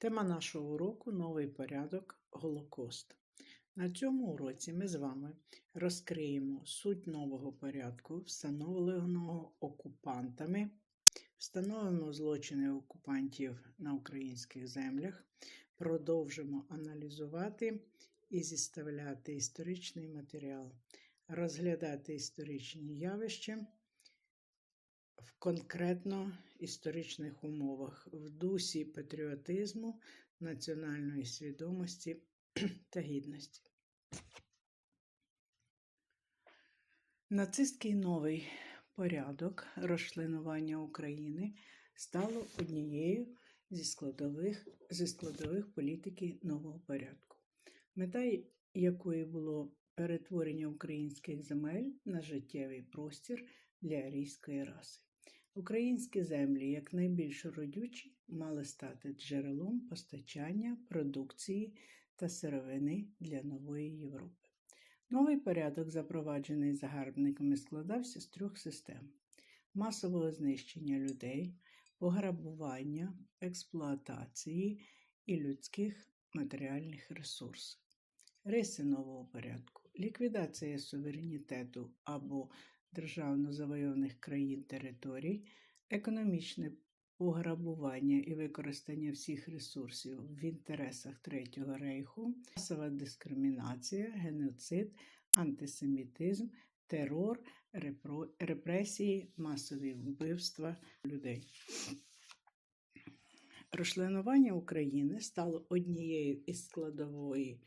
Тема нашого уроку новий порядок Голокост. На цьому уроці ми з вами розкриємо суть нового порядку, встановленого окупантами, встановимо злочини окупантів на українських землях, продовжимо аналізувати і зіставляти історичний матеріал, розглядати історичні явища в конкретно історичних умовах, в дусі патріотизму, національної свідомості та гідності. Нацистський новий порядок розчленування України стало однією зі складових, зі складових політики нового порядку, мета якої було перетворення українських земель на життєвий простір для арійської раси. Українські землі, як найбільш родючі, мали стати джерелом постачання продукції та сировини для нової Європи. Новий порядок, запроваджений загарбниками, складався з трьох систем: масового знищення людей, пограбування, експлуатації і людських матеріальних ресурсів. Риси нового порядку, ліквідація суверенітету або державно завойованих країн територій, економічне пограбування і використання всіх ресурсів в інтересах Третього рейху, масова дискримінація, геноцид, антисемітизм, терор, репресії, масові вбивства людей. Розчленування України стало однією із складової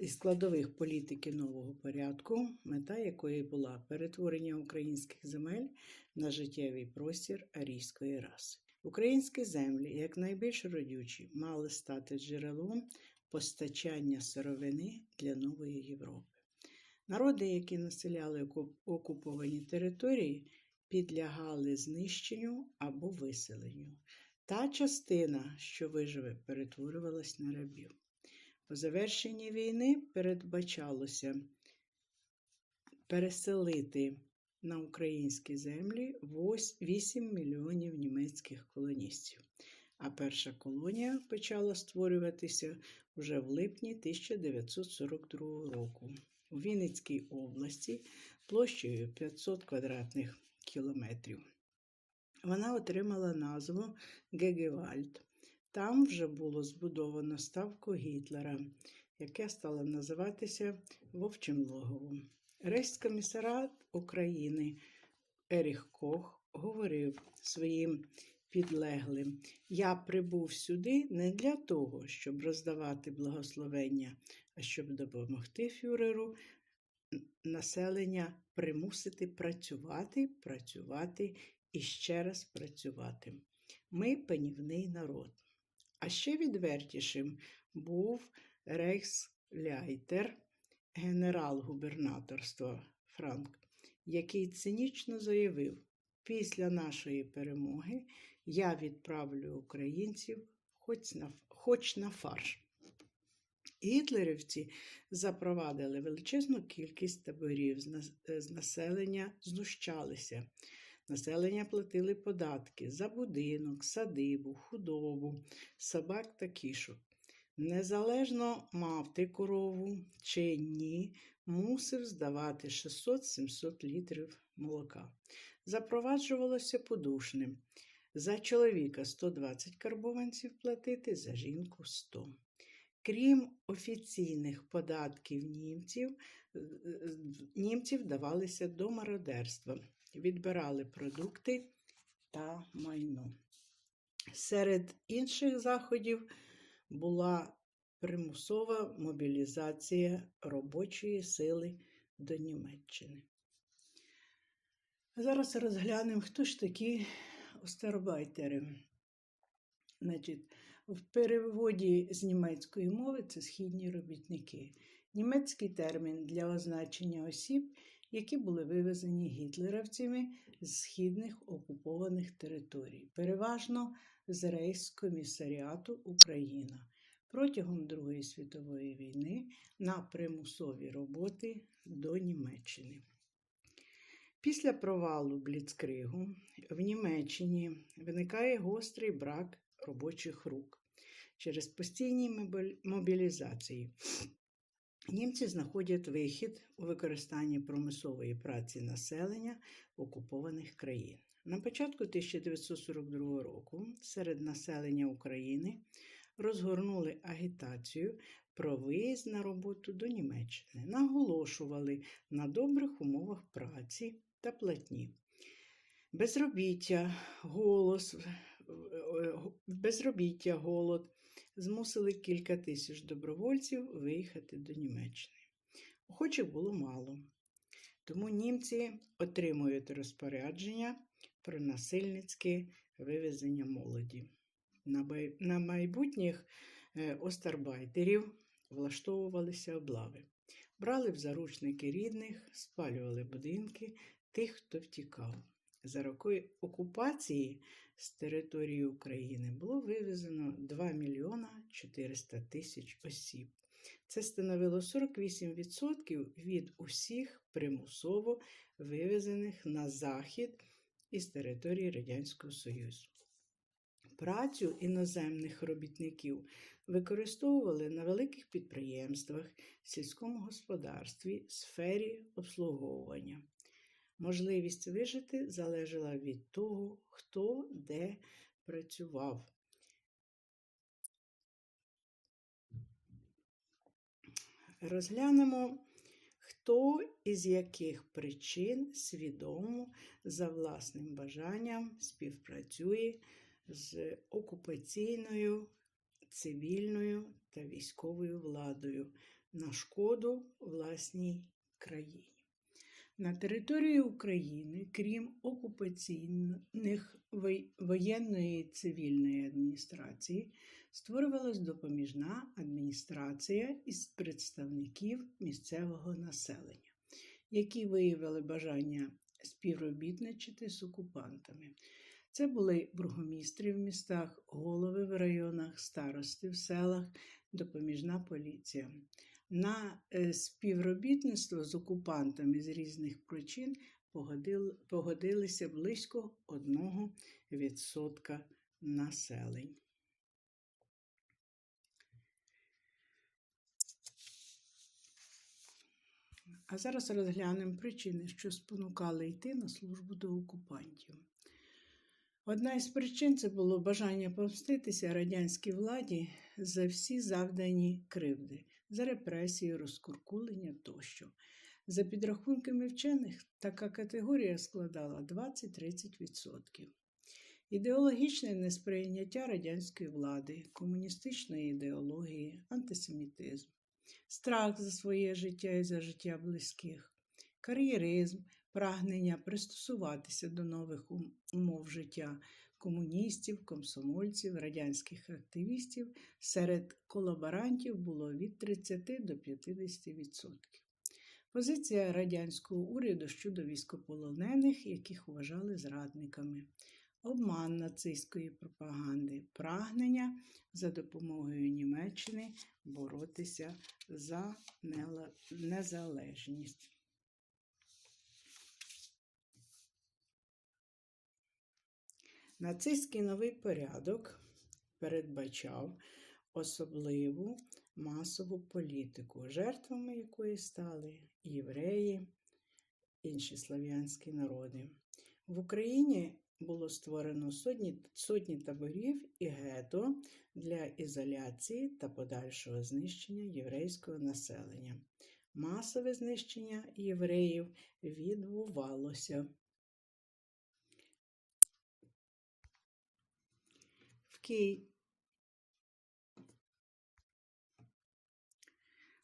із складових політики нового порядку, мета якої була перетворення українських земель на життєвий простір арійської раси. Українські землі, як найбільш родючі, мали стати джерелом постачання сировини для нової Європи. Народи, які населяли окуповані території, підлягали знищенню або виселенню. Та частина, що виживе, перетворювалась на рабів. Завершенні війни передбачалося переселити на українські землі 8 мільйонів німецьких колоністів. А перша колонія почала створюватися вже в липні 1942 року у Вінницькій області площею 500 квадратних кілометрів. Вона отримала назву Гегевальд. Там вже було збудовано ставку Гітлера, яке стало називатися Вовчим Логовом. Рейхскомісарат України Еріх Кох говорив своїм підлеглим: Я прибув сюди не для того, щоб роздавати благословення, а щоб допомогти фюреру населення примусити працювати, працювати і ще раз працювати. Ми панівний народ. А ще відвертішим був рейхсляйтер, генерал-губернаторства Франк, який цинічно заявив: після нашої перемоги я відправлю українців хоч на, хоч на фарш. Гітлерівці запровадили величезну кількість таборів з населення, знущалися. Населення платили податки за будинок, садибу, худобу, собак та кішок. Незалежно мав ти корову чи ні, мусив здавати 600-700 літрів молока. Запроваджувалося подушним. За чоловіка 120 карбованців платити, за жінку 100. Крім офіційних податків німців, німців давалися до мародерства, відбирали продукти та майно. Серед інших заходів була примусова мобілізація робочої сили до Німеччини. Зараз розглянемо, хто ж такі остарбайтери. Значить, в переводі з німецької мови це східні робітники. Німецький термін для означення осіб, які були вивезені гітлерівцями з східних окупованих територій, переважно з рейхскомісаріату Україна протягом Другої світової війни на примусові роботи до Німеччини. Після провалу Бліцкригу в Німеччині виникає гострий брак робочих рук. через постійні мобілізації. Німці знаходять вихід у використанні промислової праці населення окупованих країн. На початку 1942 року серед населення України розгорнули агітацію про виїзд на роботу до Німеччини, наголошували на добрих умовах праці та платні. Безробіття, голос, е, е, безробіття, голод змусили кілька тисяч добровольців виїхати до Німеччини. Охочих було мало, тому німці отримують розпорядження про насильницьке вивезення молоді. На майбутніх е, остарбайтерів влаштовувалися облави. Брали в заручники рідних, спалювали будинки тих, хто втікав. За роки окупації з території України було вивезено 2 мільйона 400 тисяч осіб. Це становило 48% від усіх примусово вивезених на захід із території Радянського Союзу. Працю іноземних робітників використовували на великих підприємствах, сільському господарстві, сфері обслуговування. Можливість вижити залежала від того, хто де працював. Розглянемо, хто із яких причин свідомо за власним бажанням співпрацює з окупаційною, цивільною та військовою владою на шкоду власній країні. На території України, крім окупаційних воєнної і цивільної адміністрації, створювалась допоміжна адміністрація із представників місцевого населення, які виявили бажання співробітничати з окупантами. Це були бургомістри в містах, голови в районах, старости в селах, допоміжна поліція. На е, співробітництво з окупантами з різних причин погодилися близько 1% населення. А зараз розглянемо причини, що спонукали йти на службу до окупантів. Одна із причин це було бажання помститися радянській владі за всі завдані кривди, за репресії, розкуркулення тощо. За підрахунками вчених, така категорія складала 20-30%. Ідеологічне несприйняття радянської влади, комуністичної ідеології, антисемітизм, страх за своє життя і за життя близьких, кар'єризм, прагнення пристосуватися до нових умов життя комуністів, комсомольців, радянських активістів серед колаборантів було від 30 до 50%. Позиція радянського уряду щодо військополонених, яких вважали зрадниками, обман нацистської пропаганди, прагнення за допомогою Німеччини боротися за незалежність. Нацистський новий порядок передбачав особливу масову політику, жертвами якої стали євреї, інші слав'янські народи. В Україні було створено сотні, сотні таборів і гето для ізоляції та подальшого знищення єврейського населення. Масове знищення євреїв відбувалося. В Києві.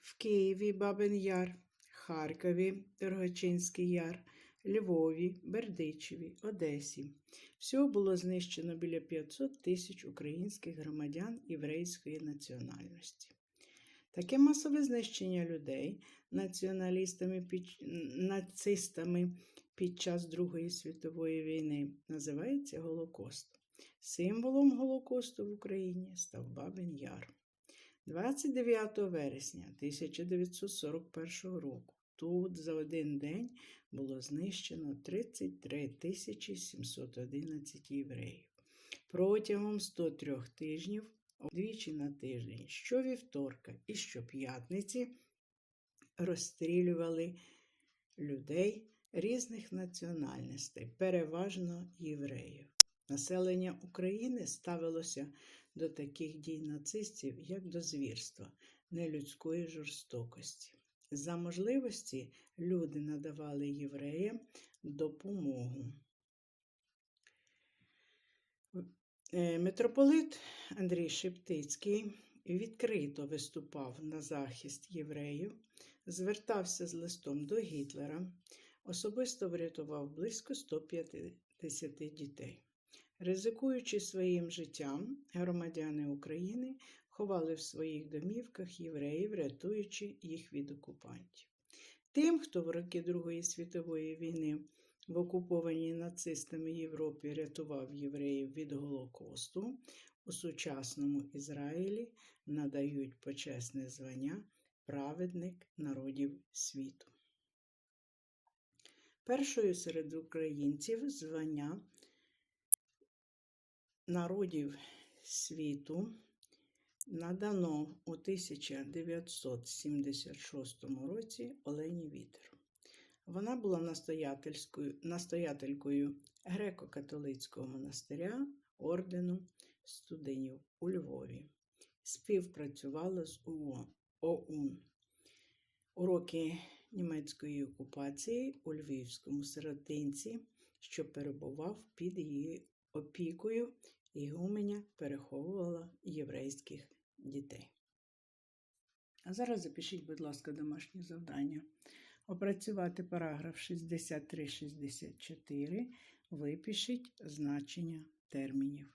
В Києві Бабин Яр, Харкові Торгочинський Яр, Львові, Бердичеві, Одесі. Всього було знищено біля 500 тисяч українських громадян єврейської національності. Таке масове знищення людей націоналістами під, нацистами під час Другої світової війни називається Голокост. Символом Голокосту в Україні став Бабин Яр. 29 вересня 1941 року тут за один день було знищено 33 711 євреїв. Протягом 103 тижнів двічі на тиждень, щовівторка і щоп'ятниці розстрілювали людей різних національностей, переважно євреїв. Населення України ставилося до таких дій нацистів як до звірства, нелюдської жорстокості. За можливості люди надавали євреям допомогу. Е, Митрополит Андрій Шептицький відкрито виступав на захист євреїв, звертався з листом до Гітлера, особисто врятував близько 150 дітей. Ризикуючи своїм життям, громадяни України ховали в своїх домівках євреїв, рятуючи їх від окупантів. Тим, хто в роки Другої світової війни в окупованій нацистами Європі рятував євреїв від Голокосту, у сучасному Ізраїлі надають почесне звання праведник народів світу. Першою серед українців звання народів світу надано у 1976 році Олені Вітер. Вона була настоятелькою греко-католицького монастиря ордену студенів у Львові. Співпрацювала з. ОУН. Уроки німецької окупації у Львівському сиротинці, що перебував під її опікою, ігуменя переховувала єврейських дітей. А зараз запишіть, будь ласка, домашнє завдання. Опрацювати параграф 63-64, випишіть значення термінів.